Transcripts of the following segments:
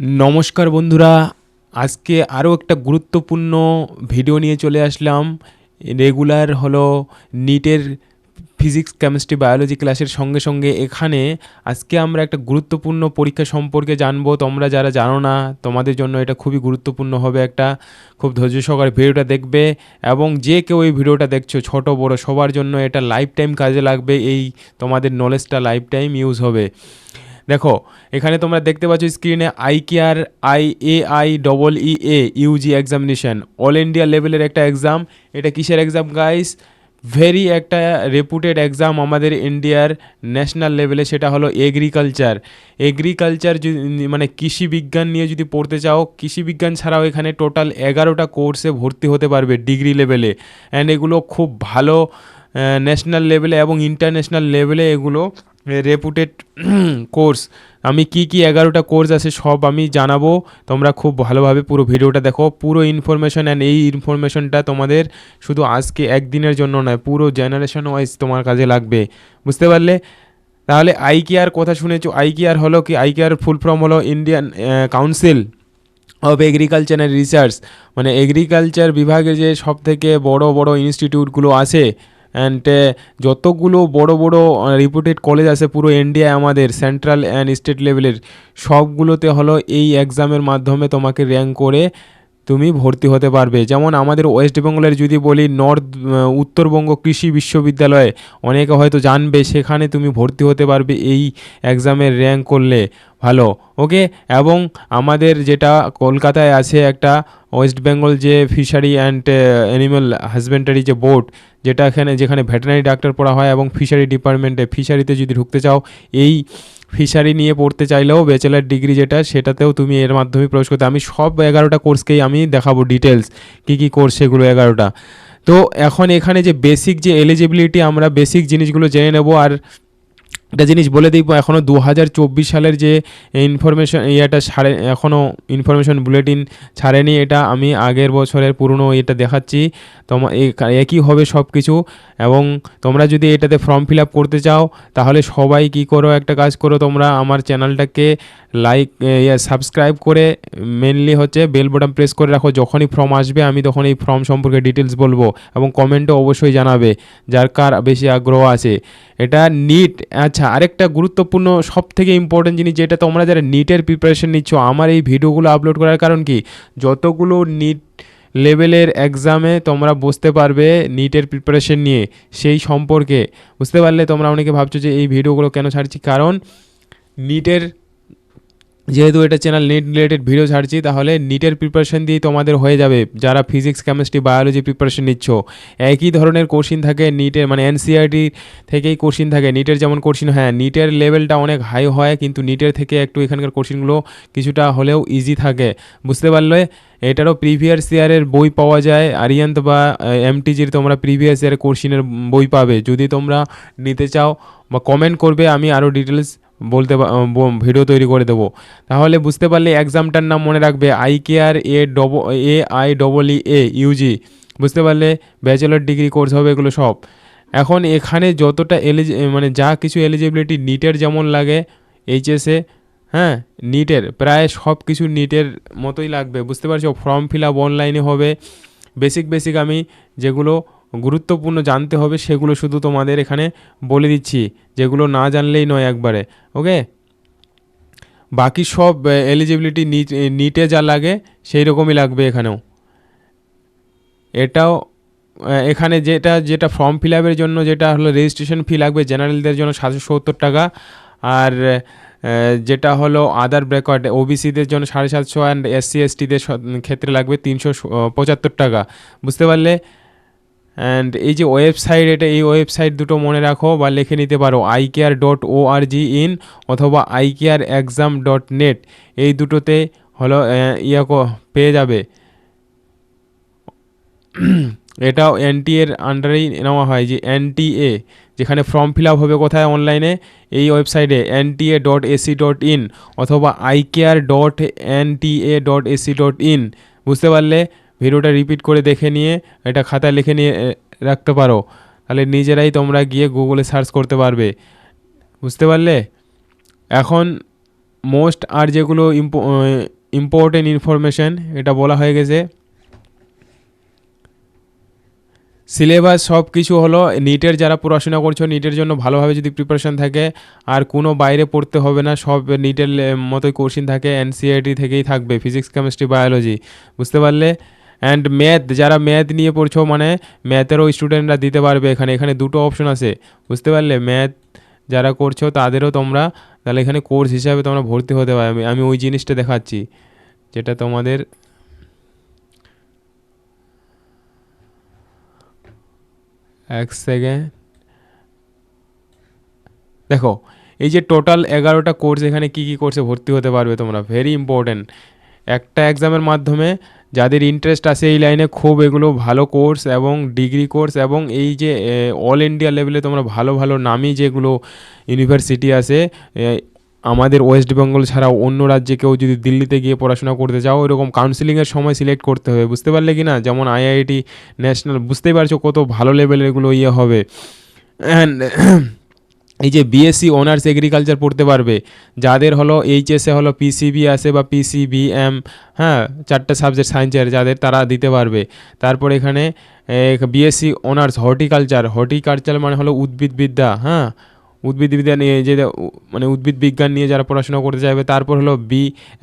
নমস্কার বন্ধুরা, আজকে আরও একটা গুরুত্বপূর্ণ ভিডিও নিয়ে চলে আসলাম। রেগুলার হলো নিটের ফিজিক্স কেমিস্ট্রি বায়োলজি ক্লাসের সঙ্গে সঙ্গে এখানে আজকে আমরা একটা গুরুত্বপূর্ণ পরীক্ষা সম্পর্কে জানব। তোমরা যারা জানো না, তোমাদের জন্য এটা খুবই গুরুত্বপূর্ণ হবে একটা, খুব ধৈর্য সহকারে ভিডিওটা দেখবে এবং যে কেউ এই ভিডিওটা দেখছ, ছোট, বড়, সবার জন্য এটা লাইফ টাইম কাজে লাগবে, এই তোমাদের নলেজটা লাইফ টাইম ইউজ হবে। দেখো, এখানে তোমরা দেখতে পাচ্ছ স্ক্রিনে ICAR I A I double E A UG examination all India লেভেলের একটা এক্সাম এটা কিসের এক্সাম গাইস ভেরি একটা রেপুটেড এক্সাম আমাদের ইন্ডিয়ার ন্যাশনাল লেভেলে সেটা হলো এগ্রিকালচার এগ্রিকালচার মানে কৃষি বিজ্ঞান নিয়ে যদি পড়তে চাও, কৃষি বিজ্ঞান ছাড়াও এখানে টোটাল এগারোটা কোর্সে ভর্তি হতে পারবে ডিগ্রি লেভেলে অ্যান্ড এগুলো খুব ভালো ন্যাশনাল লেভেলে এবং ইন্টারন্যাশনাল লেভেলে এগুলো রেপুটেড কোর্স আমি কি কি এগারোটা কোর্স আছে সব আমি জানাব। তোমরা খুব ভালোভাবে পুরো ভিডিওটা দেখো। পুরো ইনফরমেশন অ্যান্ড এই ইনফরমেশনটা তোমাদের শুধু আজকে একদিনের জন্য নয়, পুরো জেনারেশন ওয়াইজ তোমার কাজে লাগবে। বুঝতে পারলে? তাহলে আই কেয়ার কথা শুনেছো? আই কেয়ার হলো কি? আই কেয়ার ফুল ফর্ম হলো Indian council of agriculture and research মানে এগ্রিকালচার বিভাগে যে সব থেকে বড় বড় ইনস্টিটিউটগুলো আছে অ্যান্ড যতগুলো বড় বড় রিপুটেড কলেজ আছে পুরো ইন্ডিয়ায় আমাদের সেন্ট্রাল অ্যান্ড স্টেট লেভেলের সবগুলোতে হলো এই এক্সামের মাধ্যমে তোমাকে র্যাঙ্ক করে তুমি ভর্তি হতে পারবে। যেমন আমাদের ওয়েস্ট বেঙ্গলের যদি বলি নর্থ উত্তরবঙ্গ কৃষি বিশ্ববিদ্যালয়ে, অনেকে হয়তো জানবে সেখানে তুমি ভর্তি হতে পারবে এই এক্সামের র্যাঙ্ক করলে। ভালো ওকে এবং আমাদের যেটা কলকাতায় আছে একটা ওয়েস্ট বেঙ্গল যে ফিশারি অ্যান্ড অ্যানিম্যাল হাজবেন্ডারি যে বোর্ড যেটা এখানে, যেখানে ভেটেনারি ডাক্তার পড়া হয় এবং ফিশারি ডিপার্টমেন্টে ফিশারিতে যদি ঢুকতে চাও, এই ফিশারি নিয়ে পড়তে চাইলেও ব্যাচেলার ডিগ্রি যেটা, সেটাতেও তুমি এর মাধ্যমে প্রবেশ করতে, আমি সব এগারোটা কোর্সকেই আমি দেখাবো ডিটেলস কী কী কোর্স সেগুলো এগারোটা। তো এখন এখানে যে বেসিক যে এলিজিবিলিটি আমরা বেসিক জিনিসগুলো জেনে নেব, আর একটা জিনিস বলে দিই এখনও দু হাজার চব্বিশ সালের যে ইনফরমেশন ইয়েটা ছাড়ে এখনও ইনফরমেশন বুলেটিন ছাড়েনি এটা, আমি আগের বছরের পুরনো এটা দেখাচ্ছি। তোমার একই হবে সব কিছু এবং তোমরা যদি এটাতে ফর্ম ফিল আপ করতে চাও, তাহলে সবাই কি করো, একটা কাজ করো, তোমরা আমার চ্যানেলটাকে লাইক সাবস্ক্রাইব করে মেনলি হচ্ছে বেল বটন প্রেস করে রাখো, যখনই ফর্ম আসবে আমি তখন এই ফর্ম সম্পর্কে ডিটেলস বলব এবং কমেন্টও অবশ্যই জানাবে, যার কার বেশি আগ্রহ আছে। এটা নিট আচ্ছা আরেকটা গুরুত্বপূর্ণ সব থেকে ইম্পর্টেন্ট জিনিস যেটা তোমরা যারা নিটের প্রিপারেশন নিচ্ছ, আমার এই ভিডিওগুলো আপলোড করার কারণ কি? যতগুলো নিট লেভেলের এক্সামে তোমরা বুঝতে পারবে নিটের প্রিপারেশন নিয়ে, সেই সম্পর্কে। বুঝতে পারলে তোমরা অনেকে ভাবছ যে এই ভিডিওগুলো কেন ছাড়ছি? কারণ নিটের যেহেতু এটা চ্যানেল নিট রিলেটেড ভিডিও ছাড়ছি, তাহলে নিটের প্রিপারেশন দিয়েই তোমাদের হয়ে যাবে। যারা ফিজিক্স কেমিস্ট্রি বায়োলজি প্রিপারেশন নিচ্ছ, একই ধরনের কোশ্চিন থাকে নিটের মানে এনসিআরটি থেকেই কোশ্চিন থাকে। নিটের যেমন কোশ্চিন হ্যাঁ নিটের লেভেলটা অনেক হাই হয়, কিন্তু নিটের থেকে একটু এখানকার কোশ্চিনগুলো কিছুটা হলেও ইজি থাকে। বুঝতে পারলে? এটারও প্রিভিয়াস ইয়ারের বই পাওয়া যায়। আরিয়ান্ত বা এমটিজির তোমরা প্রিভিয়াস ইয়ারের কোশ্চিনের বই পাবে। যদি তোমরা নিতে চাও বা কমেন্ট করবে, আমি আরও ডিটেলস বলতে ভিডিও তৈরি করে দেবো। তাহলে বুঝতে পারলে এক্সামটার নাম মনে রাখবে ICAR A ডব A I double E A UG বুঝতে পারলে ব্যাচেলর ডিগ্রি কোর্স হবে এগুলো সব। এখন এখানে যতটা এলিজি মানে যা কিছু এলিজিবিলিটি নিটের যেমন লাগে এইচএসে হ্যাঁ নিটের প্রায় সব কিছু নিটের মতোই লাগবে। বুঝতে পারছ? ফর্ম ফিল আপ অনলাইনে হবে। বেসিক বেসিক আমি যেগুলো গুরুত্বপূর্ণ জানতে হবে, সেগুলো শুধু তোমাদের এখানে বলে দিচ্ছি, যেগুলো না জানলেই নয় একবারে, ওকে? বাকি সব এলিজিবিলিটি নিটে যা লাগে সেই রকমই লাগবে এখানেও। এটাও এখানে যেটা যেটা ফর্ম ফিল আপের জন্য, যেটা হলো রেজিস্ট্রেশন ফি লাগবে জেনারেলদের জন্য সাতশো সত্তর টাকা, আর যেটা হলো আদার ব্রেকওয়ার্ড ওবিসিদের জন্য সাড়ে সাতশো অ্যান্ড এসসি এসটিদের ক্ষেত্রে লাগবে তিনশো পঁচাত্তর টাকা। বুঝতে পারলে? অ্যান্ড এই যে ওয়েবসাইট এটা এই ওয়েবসাইট দুটো মনে রাখো বা লিখে নিতে পারো ICAR dot O R G in অথবা ICAR exam dot net এই দুটোতে হলো ইয়ে পেয়ে যাবে। এটাও এনটিএর আন্ডারেই নেওয়া হয় যে এনটিএ যেখানে ফর্ম ফিল আপ হবে কোথায় অনলাইনে এই ওয়েবসাইটে NTA dot AC dot in অথবা ICAR dot NTA dot AC dot in বুঝতে পারলে? ভিডিওটা রিপিট করে দেখে নিয়ে, এটা খাতায় লিখে নিয়ে রাখতে পারো। তাহলে নিজেরাই তোমরা গিয়ে গুগলে সার্চ করতে পারবে। বুঝতে পারলে? এখন মোস্ট আর যেগুলো ইম্পর্টেন্ট ইনফরমেশন এটা বলা হয়ে গেছে। সিলেবাস সব কিছু হলো নিটের যারা পড়াশোনা করছ নিটের জন্য ভালোভাবে যদি প্রিপারেশন থাকে, আর কোনো বাইরে পড়তে হবে না, সব নিটের মতোই কোশ্চিন থাকে এনসিআইটি থেকেই থাকবে ফিজিক্স কেমিস্ট্রি বায়োলজি বুঝতে পারলে? অ্যান্ড ম্যাথ যারা ম্যাথ নিয়ে পড়ছো মানে ম্যাথেরও স্টুডেন্টরা দিতে পারবে এখানে। এখানে দুটো অপশন আছে, বুঝতে পারলে? ম্যাথ যারা করছ, তাদেরও তোমরা, তাহলে এখানে কোর্স হিসাবে তোমরা ভর্তি হতে পারবে আমি আমি ওই জিনিসটা দেখাচ্ছি, যেটা তোমাদের এক সেকেন্ড দেখো, এই যে টোটাল এগারোটা কোর্স এখানে কি কি কোর্সে ভর্তি হতে পারবে তোমরা? ভেরি ইম্পর্ট্যান্ট একটা এক্সামের মাধ্যমে যাদের ইন্টারেস্ট আছে এই লাইনে খুব এগুলো ভালো কোর্স এবং ডিগ্রি কোর্স এবং এই যে অল ইন্ডিয়া লেভেলে তোমরা ভালো ভালো নামি যেগুলো ইউনিভার্সিটি আছে আমাদের ওয়েস্ট বেঙ্গল ছাড়াও অন্য রাজ্যে কেউ যদি দিল্লিতে গিয়ে পড়াশোনা করতে চাও এরকম কাউন্সিলিংয়ের সময় সিলেক্ট করতে হবে। বুঝতে পারলে কি না? যেমন আইআইটি ন্যাশনাল বুঝতেই পারছ কত ভালো লেভেলের এগুলো ইয়ে হবে। অ্যান্ড এই যে বিএসসি অনার্স এগ্রিকালচার পড়তে পারবে, যাদের হলো এইচএসে হলো পিসিবি আছে বা পিসিবিএম হ্যাঁ চারটে সাবজেক্ট সায়েন্সের যাদের তারা দিতে পারবে। তারপর এখানে বিএসসি অনার্স হর্টিকালচার হর্টিকালচার মানে হলো উদ্ভিদবিদ্যা হ্যাঁ উদ্ভিদবিদ্যা নিয়ে যে মানে উদ্ভিদ বিজ্ঞান নিয়ে যারা পড়াশোনা করতে চাইবে, তারপর হলো বি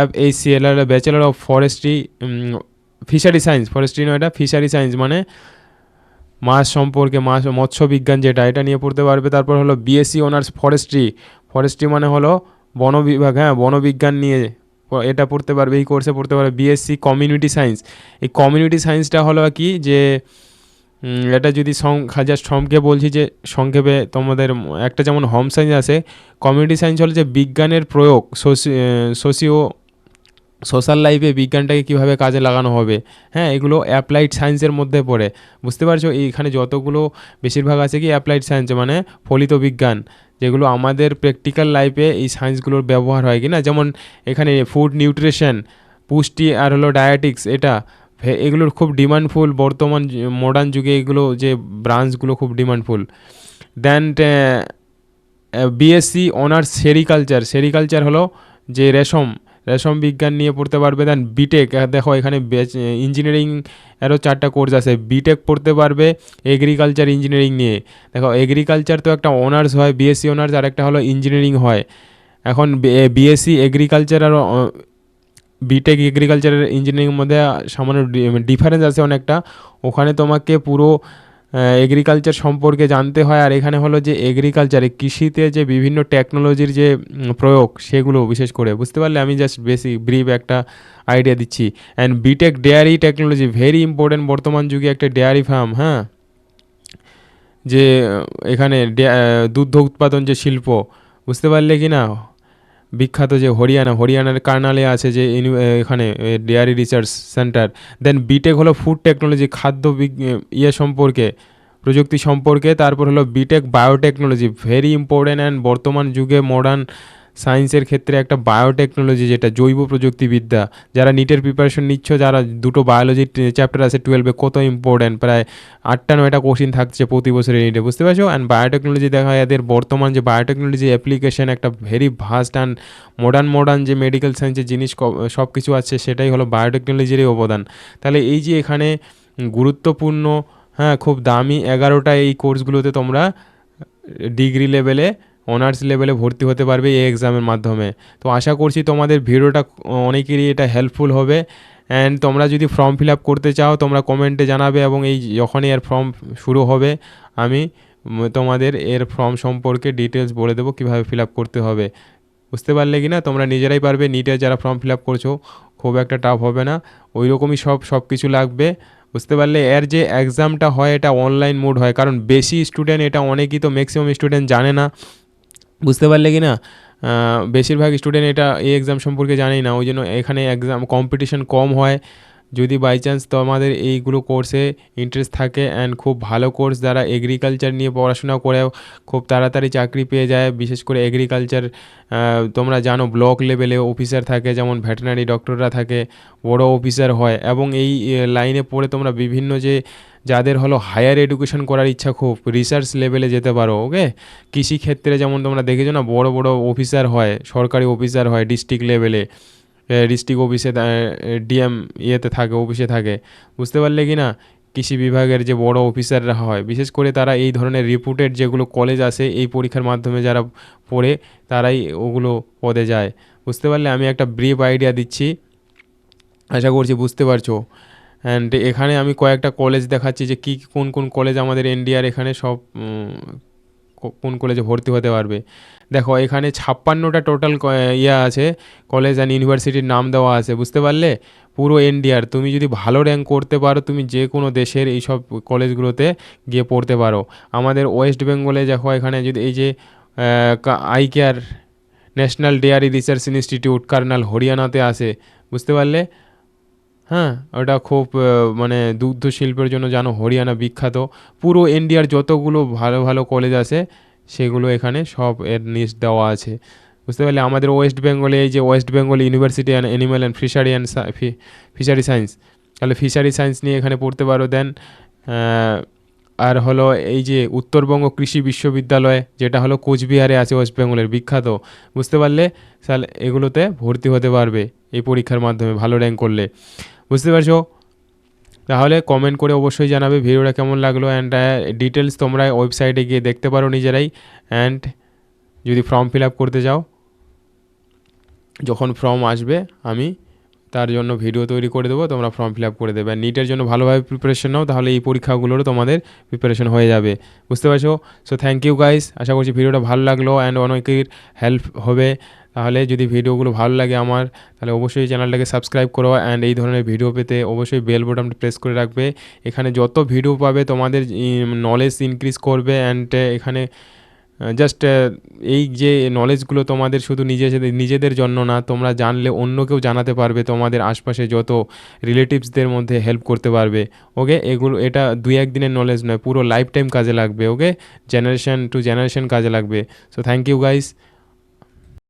এফ এই L bachelor of forestry fishery science forestry নয় এটা ফিশারি সায়েন্স মানে মাছ সম্পর্কে মাছ মৎস্য বিজ্ঞান যেটা এটা নিয়ে পড়তে পারবে, তারপর হলো বিএসসি অনার্স ফরেস্ট্রি ফরেস্ট্রি মানে হলো বন বিভাগ হ্যাঁ বনবিজ্ঞান নিয়ে এটা পড়তে পারবে, এই কোর্সে পড়তে পারবে বিএসসি কমিউনিটি সায়েন্স এই কমিউনিটি সায়েন্সটা হলো কি যে এটা যদি সংখ্যা জাস্ট সংক্ষেপে বলছি যে, সংক্ষেপে তোমাদের একটা যেমন হোম সায়েন্স আছে কমিউনিটি সায়েন্স হলো যে বিজ্ঞানের প্রয়োগ সোশিও সোশ্যাল লাইফে বিজ্ঞানটাকে কীভাবে কাজে লাগানো হবে হ্যাঁ এগুলো অ্যাপ্লাইড সায়েন্সের মধ্যে পড়ে। বুঝতে পারছ? এইখানে যতগুলো বেশিরভাগ আছে কি অ্যাপ্লাইড সায়েন্স মানে ফলিত বিজ্ঞান, যেগুলো আমাদের প্র্যাকটিক্যাল লাইফে এই সায়েন্সগুলোর ব্যবহার হয় কি না যেমন এখানে ফুড নিউট্রিশন, পুষ্টি আর হলো ডায়াটিক্স, এটা এগুলোর খুব ডিমান্ডফুল বর্তমান মডার্ন যুগে এগুলো যে ব্রাঞ্চগুলো খুব demandful. Then BSc honours sericulture sericulture হলো যে রেশম রেশম বিজ্ঞান নিয়ে পড়তে পারবে দেন বিটেক দেখো এখানে ইঞ্জিনিয়ারিং এরও চারটা কোর্স আছে। বিটেক পড়তে পারবে এগ্রিকালচার ইঞ্জিনিয়ারিং নিয়ে। দেখো এগ্রিকালচার তো একটা অনার্স হয় বিএসসি অনার্স আর একটা হলো ইঞ্জিনিয়ারিং হয়। এখন বিএসসি এগ্রিকালচার আর বিটেক এগ্রিকালচারের ইঞ্জিনিয়ারিংয়ের মধ্যে সামান্য ডিফারেন্স আছে অনেকটা। ওখানে তোমাকে পুরো এগ্রিকালচার সম্পর্কে জানতে হয়। আর এখানে হলো যে এগ্রিকালচারে কৃষিতে যে বিভিন্ন টেকনোলজির যে প্রয়োগ, সেগুলো বিশেষ করে, বুঝতে পারলে? আমি জাস্ট বেসিক ব্রিফ একটা আইডিয়া দিচ্ছি। And BTech dairy technology very important বর্তমান যুগে একটা ডেয়ারি ফার্ম হ্যাঁ? যে, এখানে দুগ্ধ উৎপাদন যে শিল্প, বুঝতে পারলে কি না? বিখ্যাত যে হরিয়ানা, হরিয়ানার কার্নালে আছে যে এখানে dairy research centre then BTech হলো ফুড টেকনোলজি খাদ্য ইয়ে সম্পর্কে, প্রযুক্তি সম্পর্কে। তারপর হলো BTech biotechnology very important and বর্তমান যুগে মডার্ন সায়েন্সের ক্ষেত্রে একটা বায়োটেকনোলজি যেটা জৈব প্রযুক্তিবিদ্যা। যারা নিটের প্রিপারেশন নিচ্ছ, যারা দুটো বায়োলজি চ্যাপ্টার আছে টুয়েলভে কত ইম্পর্ট্যান্ট প্রায় আটটা, নয়টা কোশ্চিন থাকছে প্রতি বছরের নিটে বুঝতে পারছ? অ্যান্ড বায়োটেকনোলজি দেখা যায় এদের বর্তমান যে বায়োটেকনোলজি অ্যাপ্লিকেশন একটা very vast and modern modern যে মেডিকেল সায়েন্সের জিনিস সব কিছু আছে, সেটাই হলো বায়োটেকনোলজিরই অবদান। তাহলে এই যে এখানে গুরুত্বপূর্ণ হ্যাঁ খুব দামি, এগারোটা এই কোর্সগুলোতে তোমরা ডিগ্রি লেভেলে অনার্স লেভেলে ভর্তি হতে পারবে এই এক্সামের মাধ্যমে। তো আশা করছি তোমাদের ভিডিওটা অনেকেরই এটা হেল্পফুল হবে। অ্যান্ড তোমরা যদি ফর্ম ফিল আপ করতে চাও, তোমরা কমেন্টে জানাবে এবং এই যখনই এর ফর্ম শুরু হবে, আমি তোমাদের এর ফর্ম সম্পর্কে ডিটেলস বলে দেবো কীভাবে ফিল আপ করতে হবে। বুঝতে পারলে কি না? তোমরা নিজেরাই পারবে নিটে যারা ফর্ম ফিল আপ করছ, খুব একটা টাফ হবে না। ওই রকমই সব সব কিছু লাগবে। বুঝতে পারলে এর যে এক্সামটা হয়, এটা অনলাইন মোড হয়। কারণ বেশি স্টুডেন্ট এটা অনেকেই তো ম্যাক্সিমাম স্টুডেন্ট জানে না। বুঝতে পারলে কি না বেশিরভাগ স্টুডেন্ট এটা এই এক্সাম সম্পর্কে জানেই না ওই জন্য এখানে এক্সাম কম্পিটিশন কম হয়। যদি বাই চান্স তোমাদের এইগুলো কোর্সে ইন্টারেস্ট থাকে অ্যান্ড খুব ভালো কোর্স যারা এগ্রিকালচার নিয়ে পড়াশোনা করেও খুব তাড়াতাড়ি চাকরি পেয়ে যায়, বিশেষ করে এগ্রিকালচার তোমরা জানো ব্লক লেভেলে অফিসার থাকে, যেমন ভেটেনারি ডক্টররা থাকে, বড় অফিসার হয় এবং এই লাইনে পড়ে তোমরা বিভিন্ন যে যাদের হলো হায়ার এডুকেশন করার ইচ্ছা খুব রিসার্চ লেভেলে যেতে পারো ওকে কৃষিক্ষেত্রে যেমন তোমরা দেখেছ না, বড় বড় অফিসার হয়, সরকারি অফিসার হয় ডিস্ট্রিক্ট লেভেলে ডিস্ট্রিক্ট অফিসে ডিএম ইয়েতে থাকে অফিসে থাকে। বুঝতে পারলে কি না? কৃষি বিভাগের যে বড় অফিসাররা হয়, বিশেষ করে তারা এই ধরনের রিপুটেড যেগুলো কলেজ আসে এই পরীক্ষার মাধ্যমে যারা পড়ে, তারাই ওগুলো পদে যায়। বুঝতে পারলে আমি একটা ব্রিফ আইডিয়া দিচ্ছি। আশা করছি বুঝতে পারছ। অ্যান্ড এখানে আমি কয়েকটা কলেজ দেখাচ্ছি যে কী, কোন কোন কলেজ আমাদের ইন্ডিয়ার এখানে সব কোন কলেজে ভর্তি হতে পারবে। দেখো, এখানে ছাপ্পান্নটা টোটাল ইয়ে আছে কলেজ অ্যান্ড ইউনিভার্সিটির নাম দেওয়া আছে, বুঝতে পারলে? পুরো ইন্ডিয়ার তুমি যদি ভালো র্যাঙ্ক করতে পারো, তুমি যে কোনো দেশের এই সব কলেজগুলোতে গিয়ে পড়তে পারো। আমাদের ওয়েস্ট বেঙ্গলে দেখো, এখানে যদি এই যে ICAR national dairy research institute Karnal হরিয়ানাতে আছে, বুঝতে পারলে? হ্যাঁ ওটা খুব মানে দুগ্ধ শিল্পের জন্য জানো, হরিয়ানা বিখ্যাত। পুরো ইন্ডিয়ার যতগুলো ভালো ভালো কলেজ আছে, সেগুলো এখানে সব এর নিচ দেওয়া আছে। বুঝতে পারলে? আমাদের ওয়েস্ট বেঙ্গলে এই যে West Bengal university and animal and fishery and fishery science তাহলে ফিশারি সায়েন্স নিয়ে এখানে পড়তে পারো দেন আর হলো এই যে উত্তরবঙ্গ কৃষি বিশ্ববিদ্যালয়, যেটা হলো কোচবিহারে আছে ওয়েস্ট বেঙ্গলের বিখ্যাত। বুঝতে পারলে? তাহলে এগুলোতে ভর্তি হতে পারবে এই পরীক্ষার মাধ্যমে ভালো র্যাঙ্ক করলে। বুঝতে পারছ? তাহলে কমেন্ট করে অবশ্যই জানাবে ভিডিওটা কেমন লাগল অ্যান্ড ডিটেলস তোমরা ওয়েবসাইটে গিয়ে দেখতে পারো নিজেরাই অ্যান্ড যদি ফর্ম ফিল আপ করতে যাও যখন ফর্ম আসবে আমি তার জন্য ভিডিও তৈরি করে দেবো, তোমরা ফর্ম ফিল আপ করে দেবে। আর নিটের জন্য ভালোভাবে প্রিপারেশন নাও, তাহলে এই পরীক্ষাগুলোরও তোমাদের প্রিপারেশন হয়ে যাবে। বুঝতে পারছ? সো থ্যাংক ইউ গাইস আশা করছি ভিডিওটা ভালো লাগল অ্যান্ড অনেকের হেল্প হবে। তাহলে যদি ভিডিওগুলো ভালো লাগে আমার, তাহলে অবশ্যই চ্যানেলটাকে সাবস্ক্রাইব করো অ্যান্ড এই ধরনের ভিডিও পেতে অবশ্যই বেল বাটনটা প্রেস করে রাখবে। এখানে যত ভিডিও পাবে তোমাদের নলেজ ইনক্রিজ করবে অ্যান্ড এখানে জাস্ট এই যে নলেজগুলো তোমাদের শুধু নিজেদের নিজেদের জন্য না, তোমরা জানলে অন্যকেও জানাতে পারবে, তোমাদের আশপাশে যত রিলেটিভসদের মধ্যে হেল্প করতে পারবে ওকে এগুলো, এটা দুই একদিনের নলেজ নয়, পুরো লাইফ টাইম কাজে লাগবে ওকে জেনারেশান টু জেনারেশান কাজে লাগবে। So thank you guys